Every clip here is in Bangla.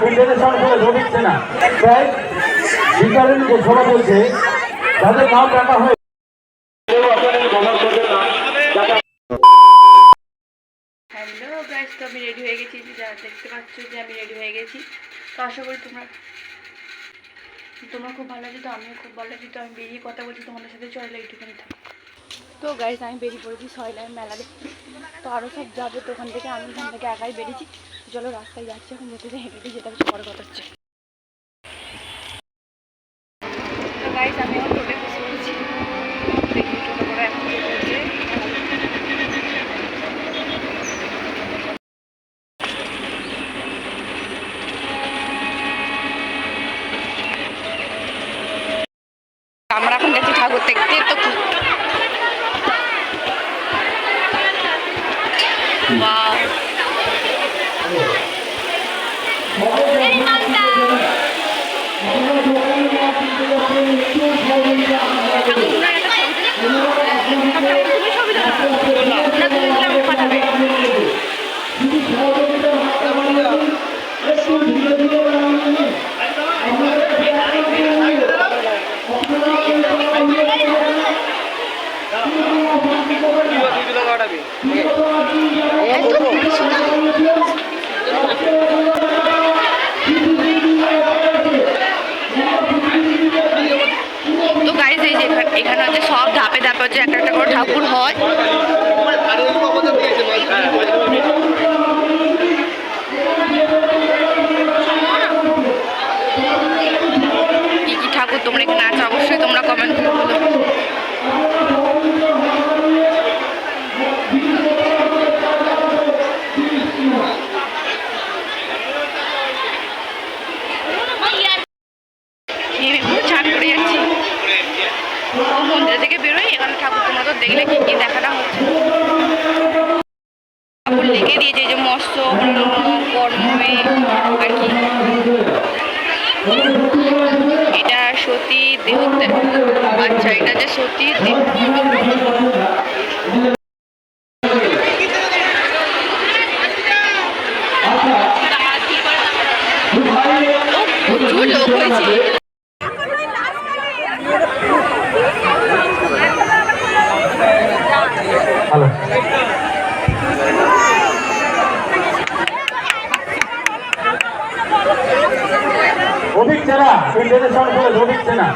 কেন্দ্রের সামনে চলে ভোট না। তাই যে সভা চলছে তাদের নাম ডাকা হয় না তো আমি রেডি হয়ে গেছি। যে দেখতে পাচ্ছ যে আমি রেডি হয়ে গেছি, তো আশা করি তোমরা তোমরা খুব ভালো আছো, তো আমিও খুব ভালো আছি। তো আমি বেরিয়ে কথা বলছি, তোমাদের সাথে চলে একটুখানি থাকো। তো গাইস আমি বেরিয়ে পড়েছি সয়লায় মেলা দেখতে তো আরও সব যাবে তো ওখান থেকে, আমি এখান থেকে একাই বেরিয়েছি। চলো রাস্তায় যাচ্ছি এখন যেতে যেতে হেঁটে যেটা হচ্ছে বড় কথা হচ্ছে। তো আমি এখন টোটে বসে পড়েছি। টোটো করে এখন আমরা এখন গেছি ঠাকুর দেখতে তো কি- Wow. তো গাইজ এই যে এখানে- হচ্ছে সব ধাপে ধাপে হচ্ছে একটা একটা করে ঠাকুর হয় কি কি ঠাকুর তোমরা এখানে আছে অবশ্যই তোমরা কমেন্ট করে বলো নেমে পুরো চান করে যাচ্ছি মন্দির থেকে বেরোই এখানে ঠাকুর তোমরা তো দেখলে কি কি দেখানো হচ্ছে ঠাকুর লিখে দিয়েছে এই যে মৎস্য কর্মে আর কি এটা সতী দেহ আচ্ছা এটা যে সতী দেহ প্রচুর লোক হয়েছে। অভিক চেনা কেন্দ্রের সামনে চলে চেনা।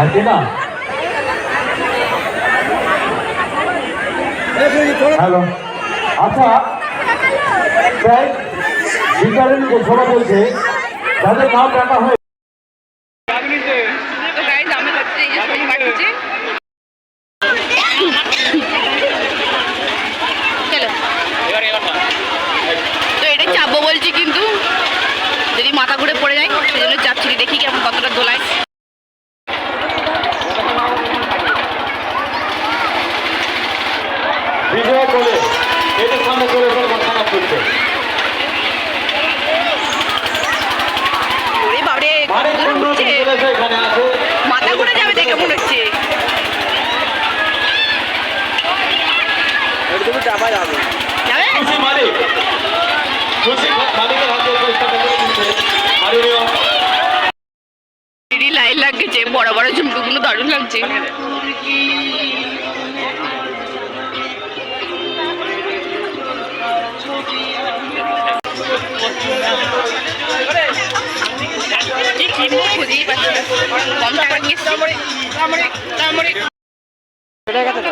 আর কি না? হ্যালো। আচ্ছা তাই বিকালের যে সভা চলছে তাদের নাম ডাকা হয় তো গাইজ আমি হচ্ছে এই যে ছবি পাঠিয়েছি চলো তো এটা চাপবো বলছি কিন্তু যদি মাথা ঘুরে পড়ে যায় চাপছি দেখি কেমন কতটা দোলায়। বিজয় এদের সামনে করছে। ওরে বাবরে এখানে আছে। মাথা ঘুরে যাবে দেখে মনে হচ্ছে। যাবে? খুশি মালিক। খুশি মালিকের হাতে দিচ্ছে মাননীয় লাইন লাগছে বড় বড় ঝুমকুগুলো দারুণ লাগছে।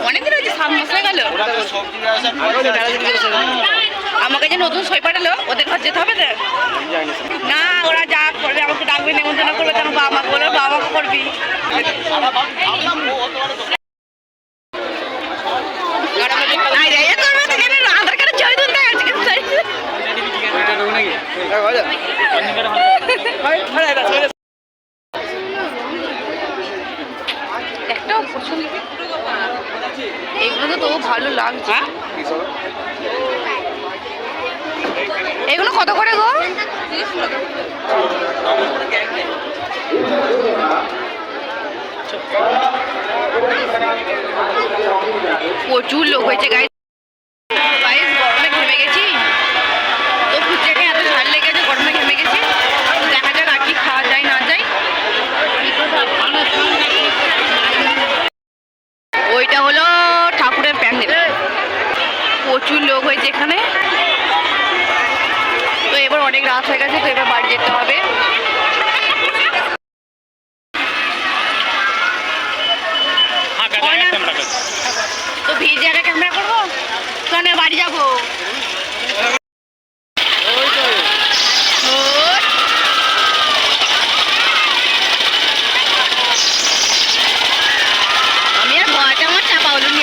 অনেকদিন হয়েছে সাত মাস গেল আমাকে যে নতুন সই পাঠালো, ওদের কাছে যেতে হবে না, ওরা যা করবে, আমাকে ডাকবে, নেমন্তন্ন করবে, তখন বাবা বলবে, বাবা করবি। কেন? এগুলো তো তবু ভালো লাগছে। এগুলো কত করে গো? প্রচুর লোক হয়েছে গাই গাইজ গরমে ঘেমে গেছি। তো ফুচকাকে এত ঝাল লেগেছে, গরমে ঘেমে গেছি। দেখা যাক আর কি খাওয়া যায়, না যায়। ওইটা হলো ঠাকুরের প্যান্ডেল। প্রচুর লোক হয়েছে এখানে। রাত হয়ে গেছে তো এবার বাড়ি যেতে হবে। তো ভিড় জায়গায় ক্যামেরা করব? কেন বাড়ি যাব ওর। আমি আর ভয়টা আমার চাপা হলো নি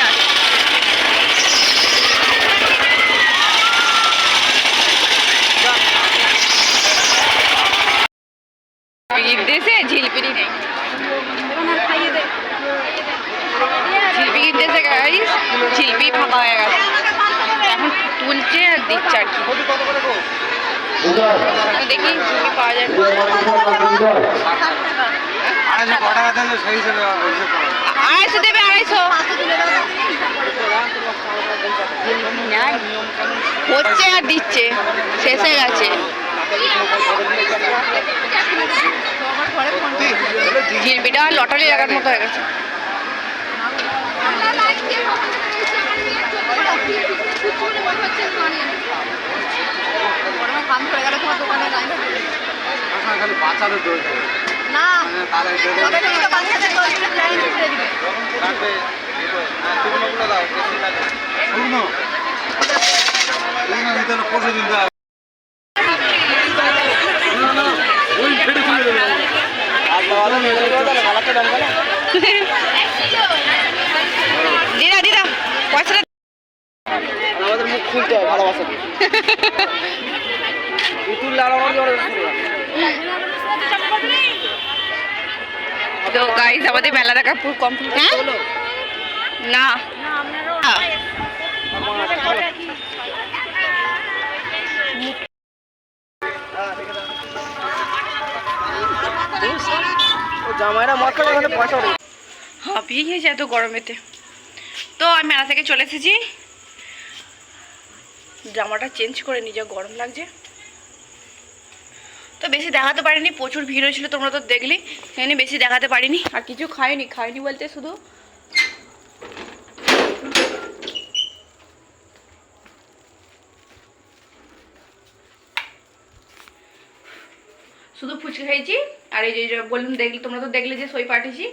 আর ঈদ দেশে ঝিলপিরি নেই ঝিলপি কিনতেছে গাইস ঝিলপি ফাঁকা হয়ে গেছে এখন তুলছে আর কি দেখি ঝিলপি পাওয়া যায়। আড়াইশো দেবে আড়াইশো। হচ্ছে আর দিচ্ছে শেষ হয়ে গেছে। জিলপিটা লটারি লাগার মতো হয়ে গেছে। মানে হ্যাঁ, পরশু দিন দাও। দিদা দিদা পয়সাটা আমাদের মুখ খুলতে হয় ভালোবাসা তো গাইস আমাদের মেলা দেখা পুরো কমপ্লিট হ্যাঁ? না জামাইরা মদ খাবে ওখানে পয়সা ওঠে। হাঁপিয়ে গিয়েছে এত গরমেতে। তো আমি মেলা থেকে চলে এসেছি। জামাটা চেঞ্জ করে নিয়ে যা গরম লাগছে। তো বেশি দেখাতে পারিনি, প্রচুর ভিড় হয়েছিল, তোমরা তো দেখলি। সেখানে বেশি দেখাতে পারিনি। আর কিছু খাইনি খাইনি বলতে শুধু। শুধু ফুচকা খাইছি, আর এই যে বললাম, দেখলি তোমরা তো দেখলে যে সই পাঠিয়েছি।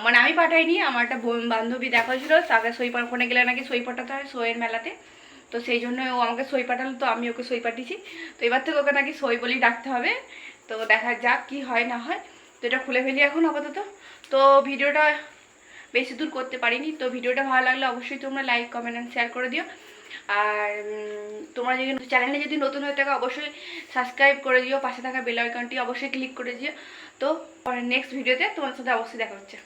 মানে আমি পাঠাইনি, আমার একটা বান্ধবী দেখা হয়েছিল, তাকে সই পা- ওখানে গেলে নাকি সই পাঠাতে হয়, সইয়ের মেলাতে। তো সেই জন্য ও আমাকে সই পাঠালো, তো আমি ওকে সই পাঠিয়েছি। তো এবার থেকে ওকে নাকি সই বলেই ডাকতে হবে। তো দেখা যাক কি হয়, না হয়। তো এটা খুলে ফেলি এখন আপাতত। তো ভিডিওটা বেশি দূর করতে পারিনি। তো ভিডিওটা ভালো লাগলে অবশ্যই তোমরা লাইক কমেন্ট অ্যান্ড শেয়ার করে দিও। আর তোমরা যদি চ্যানেলে যদি নতুন হয়ে থাকো, অবশ্যই সাবস্ক্রাইব করে দিও। পাশে থাকা বেল আইকনটি অবশ্যই ক্লিক করে দিও। তো পরে নেক্সট ভিডিওতে তোমার সাথে অবশ্যই দেখা হচ্ছে।